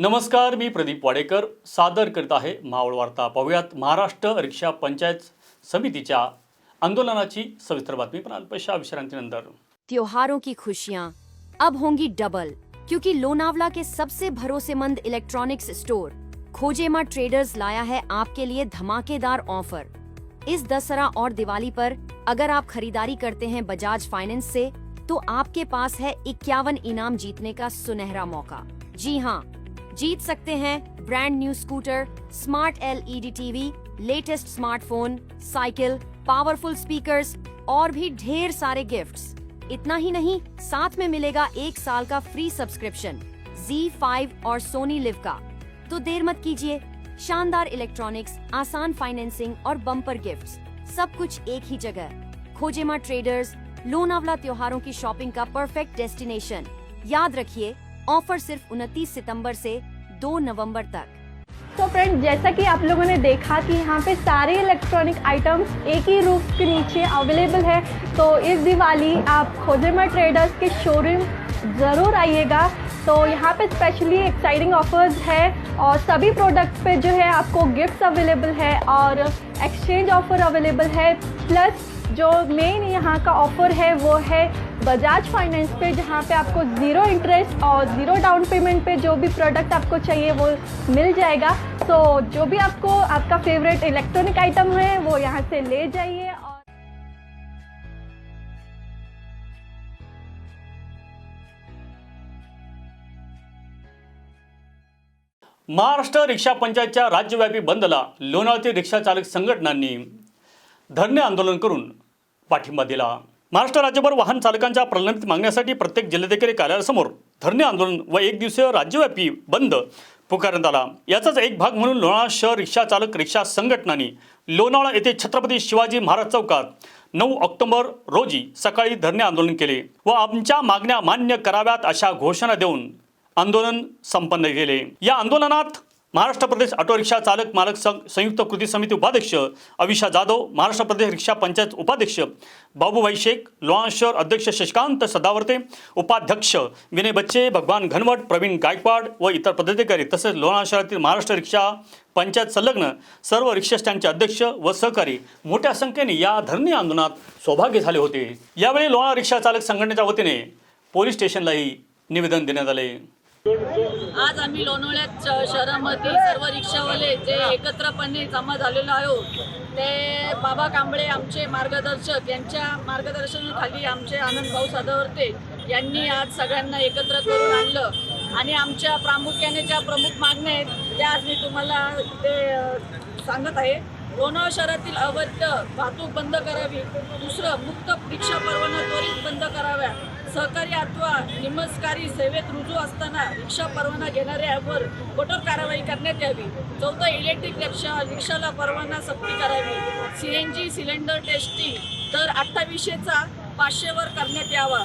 नमस्कार, मी प्रदीप वाडेकर. सादर करीत आहे मावळ वार्ता. पाहूयात महाराष्ट्र रिक्षा पंचायत समितीच्या आंदोलनाची सविस्तर बातमी. अल्पशा विश्रांतीनंतर. त्योहारों की खुशियाँ. अब होंगी डबल क्योंकि लोनावला के सबसे भरोसेमंद इलेक्ट्रॉनिक्स स्टोर खोजेमा ट्रेडर्स लाया है आपके लिए धमाकेदार ऑफ़र इस दसरा और दिवाली पर, अगर आप खरीदारी करते हैं बजाज फाइनेंस से तो आपके पास है इक्यावन इनाम जीतने का सुनहरा मौका. जी हाँ जीत सकते हैं। Brand new scooter smart LED TV latest smartphone cycle powerful speakers और भी ढेर सारे गिफ्ट्स इतना ही नहीं, साथ में मिलेगा एक साल का फ्री सब्सक्रिप्शन Z5 और सोनी लिव का। तो देर मत कीजिए। शानदार इलेक्ट्रॉनिक्स आसान फाइनेंसिंग और बम्पर गिफ्ट्स सब कुछ एक ही जगह। खोजेमा ट्रेडर्स लोनावला त्योहारों की शॉपिंग का परफेक्ट डेस्टिनेशन याद रखिए ऑफ़र सिर्फ़ 29 सितंबर से 2 नवंबर तक। तो फ्रेंड जैसा कि आप लोगों ने देखा कि यहाँ पे सारे इलेक्ट्रॉनिक आइटम्स एक ही रूफ के नीचे अवेलेबल है तो इस दिवाली आप खोजेमा ट्रेडर्स के शोरूम ज़रूर आइएगा। तो यहाँ पे स्पेशली एक्साइटिंग ऑफर्स है और सभी प्रोडक्ट पे जो है आपको गिफ्ट्स अवेलेबल है और एक्सचेंज ऑफ़र अवेलेबल है प्लस जो मेन यहाँ का ऑफ़र है, वो है बजाज फाइनेंस पे, जहाँ पे आपको ज़ीरो इंटरेस्ट और ज़ीरो डाउन पेमेंट पे जो भी प्रोडक्ट आपको चाहिए, वो मिल जाएगा। तो जो भी आपको, आपका फेवरेट इलेक्ट्रॉनिक आइटम है, वो यहाँ से ले जाइए महाराष्ट्र रिक्षा पंचायतच्या राज्यव्यापी बंदला लोणावळचे रिक्षा चालक संघटनांनी धरणे आंदोलन करून पाठिंबा दिला महाराष्ट्र राज्यभर वाहन चालकांच्या प्रलंबित मागण्यासाठी प्रत्येक जिल्हाधिकारी कार्यालयासमोर धरणे आंदोलन व एक दिवसीय राज्यव्यापी बंद पुकारण्यात आला. याचाच एक भाग म्हणून लोणावळा शहर रिक्षा चालक रिक्षा संघटनांनी लोणावळा येथे छत्रपती शिवाजी महाराज चौकात नऊ ऑक्टोबर रोजी सकाळी धरणे आंदोलन केले व आमच्या मागण्या मान्य कराव्यात अशा घोषणा देऊन आंदोलन संपन्न केले. या आंदोलनात महाराष्ट्र प्रदेश ऑटो रिक्षा चालक मालक संघ संयुक्त कृती समिती उपाध्यक्ष अविशा जाधव महाराष्ट्र प्रदेश रिक्षा पंचायत उपाध्यक्ष बाबूभाई शेख लोहान शहर अध्यक्ष शशिकांत सदावर्ते उपाध्यक्ष विनय बच्चे भगवान घनवट प्रवीण गायकवाड व इतर पदाधिकारी तसेच लोणावळा शहरातील महाराष्ट्र रिक्षा पंचायत संलग्न सर्व रिक्षा स्टँडचे अध्यक्ष व सहकारी मोठ्या संख्येने या धरणे आंदोलनात सहभागी झाले होते. यावेळी लोणावळा रिक्षा चालक संघटनेच्या वतीने पोलीस स्टेशनलाही निवेदन देण्यात आले. आज आम्ही लोणावळ्यात शहरामध्ये सर्व रिक्षावाले जे एकत्रपणे जमा झालेलो आहोत ते बाबा कांबळे आमचे मार्गदर्शक यांच्या मार्गदर्शनाखाली आमचे आनंद भाऊ सदावर्ते यांनी आज सगळ्यांना एकत्र करून आणलं. आणि आमच्या प्रामुख्याने ज्या प्रमुख मागण्या आहेत त्या आज मी तुम्हाला ते सांगत आहे. लोणावळा शहरातील अवैध वाहतूक बंद करावी दुसरं मुक्त रिक्षा परवाना त्वरित बंद कराव्या सहकारी अथवा निमस्कारी सेवेत रुजू असताना रिक्षा परवाना घेणाऱ्यावर कठोर कारवाई करण्यात यावी. चौथं इलेक्ट्रिक रिक्षा रिक्षाला परवाना सक्ती करावी. C N G cylinder testing दर अठ्ठावीसशेचा पाचशेवर करण्यात यावा.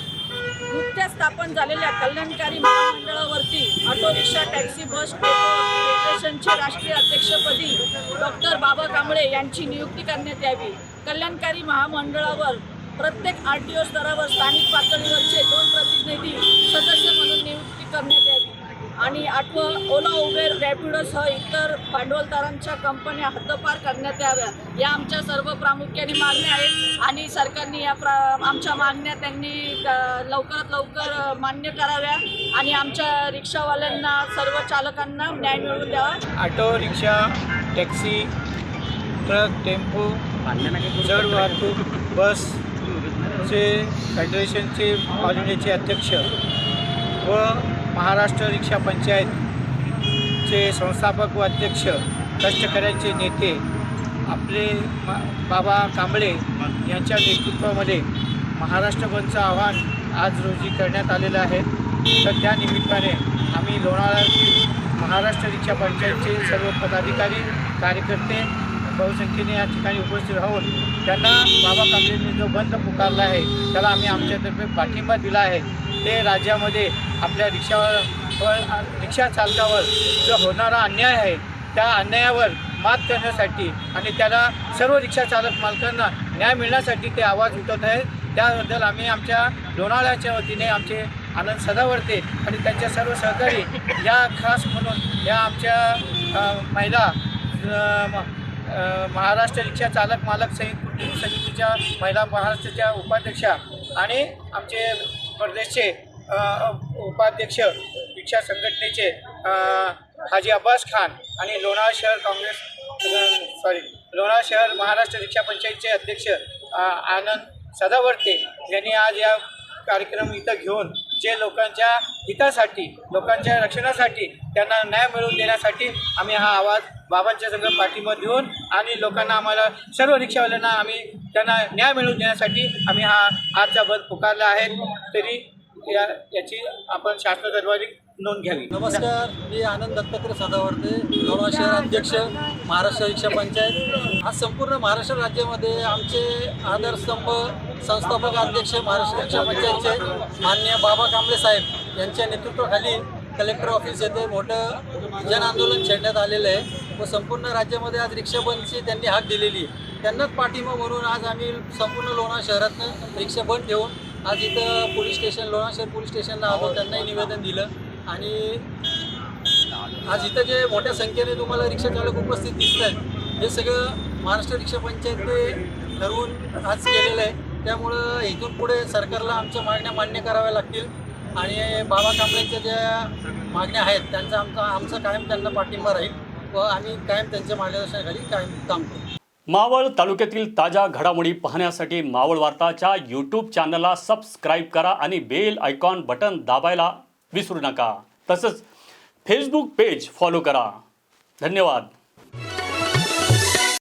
नुकत्याच स्थापन झालेल्या कल्याणकारी महामंडळावरती ऑटो रिक्षा टॅक्सी बस फेडरेशनचे राष्ट्रीय अध्यक्षपदी डॉक्टर बाबा कांबळे यांची नियुक्ती करण्यात यावी. कल्याणकारी महामंडळावर प्रत्येक आर टी ओ स्तरावर स्थानिक पातळीवरचे दोन प्रतिनिधी सदस्य म्हणून नियुक्ती करण्यात यावी. आणि आठवं ओला उबेर रॅपिडोसह इतर भांडवलदारांच्या कंपन्या हद्दपार करण्यात याव्या या आमच्या सर्व प्रामुख्याने मागण्या आहेत आणि सरकारने या प्रा आमच्या मागण्या त्यांनी लवकरात लवकर मान्य कराव्या आणि आमच्या रिक्षावाल्यांना सर्व चालकांना न्याय मिळवून द्यावा. Auto rickshaw taxi truck tempo जड वाहतूक आमचे फेडरेशनचे ऑल इंडियाचे अध्यक्ष व महाराष्ट्र रिक्षा पंचायतचे संस्थापक व अध्यक्ष कष्टकऱ्यांचे नेते आपले मा- बाबा कांबळे यांच्या नेतृत्वामध्ये महाराष्ट्र बंदचं आव्हान आज रोजी करण्यात आलेलं आहे. तर त्या निमित्ताने आम्ही लोणावळ्यातील महाराष्ट्र रिक्षा पंचायतचे सर्व पदाधिकारी कार्यकर्ते बहुसंख्येने या ठिकाणी उपस्थित राहून त्यांना बाबा कांबळेंनी जो बंद पुकारला आहे त्याला आम्ही आमच्यातर्फे पाठिंबा दिला आहे. ते राज्यामध्ये आपल्या रिक्षावर रिक्षा चालकावर जो होणारा अन्याय आहे त्या अन्यायावर मात करण्यासाठी आणि त्याला सर्व रिक्षा चालक मालकांना न्याय मिळण्यासाठी ते आवाज उठवत आहेत. त्याबद्दल आम्ही आमच्या लोणाळ्याच्या वतीने आमचे आनंद सदावरते आणि त्यांच्या सर्व सहकारी या खास म्हणून या आमच्या महिला महाराष्ट्र रिक्षा चालक मालक संयुक्त कुटुंब समितीच्या महिला महाराष्ट्राच्या उपाध्यक्षा आणि आमचे प्रदेशचे उपाध्यक्ष रिक्षा संघटनेचे हाजी अब्बास खान आणि लोणावळा शहर काँग्रेस सॉरी लोणावळा शहर महाराष्ट्र रिक्षा पंचायतचे अध्यक्ष आनंद सदावर्ते यांनी आज या कार्यक्रम इथं घेऊन जे लोकांच्या हितासाठी लोकांच्या रक्षणासाठी त्यांना न्याय मिळवून देण्यासाठी आम्ही हा आवाज बाबांच्या सगळं पाठिंबा देऊन आणि लोकांना आम्हाला सर्व रिक्षावाल्यांना आम्ही त्यांना न्याय मिळवून देण्यासाठी आम्ही हा आजचा बंद पुकारला आहे. तरी या याची आपण शासन दरबारी नोंद घ्यावी. नमस्कार मी आनंद दत्तात्रय सदावर्ते लोणावळा शहर अध्यक्ष महाराष्ट्र रिक्षा पंचायत. आज संपूर्ण महाराष्ट्र राज्यामध्ये आमचे आधारस्तंभ संस्थापक अध्यक्ष महाराष्ट्र रिक्षा पंचायतचे मान्य बाबा कांबळे साहेब यांच्या नेतृत्वाखाली कलेक्टर ऑफिस येथे मोठं जन आंदोलन छेडण्यात आलेलं आहे. व संपूर्ण राज्यामध्ये आज रिक्षा बंदची त्यांनी हाक दिलेली आहे. त्यांनाच पाठिंबा म्हणून आज आम्ही संपूर्ण लोणार शहरातनं रिक्षा बंद ठेवून आज इथं पोलीस स्टेशन लोणार शहर पोलीस स्टेशनला आलो त्यांनाही निवेदन दिलं. आणि आज इथं जे मोठ्या संख्येने तुम्हाला रिक्षा चालक उपस्थित दिसत आहेत हे सगळं महाराष्ट्र रिक्षा पंचायतने ठरवून आज केलेलं आहे. त्यामुळं इथून पुढे सरकारला आमच्या मागण्या मान्य कराव्या लागतील. आणि बाबा कांबळेंच्या ज्या मागण्या आहेत त्यांचा आमचा आमचा कायम त्यांना पाठिंबा राहील. व आम्ही कायम त्यांच्या मार्गदर्शनाखाली कायम काम करू. मावळ तालुक्यातील ताज्या घडामोडी पाहण्यासाठी मावळ वार्ताच्या यूट्यूब चॅनलला सबस्क्राईब करा आणि बेल आयकॉन बटन दाबायला विसरू नका. तसंच फेसबुक पेज फॉलो करा. धन्यवाद.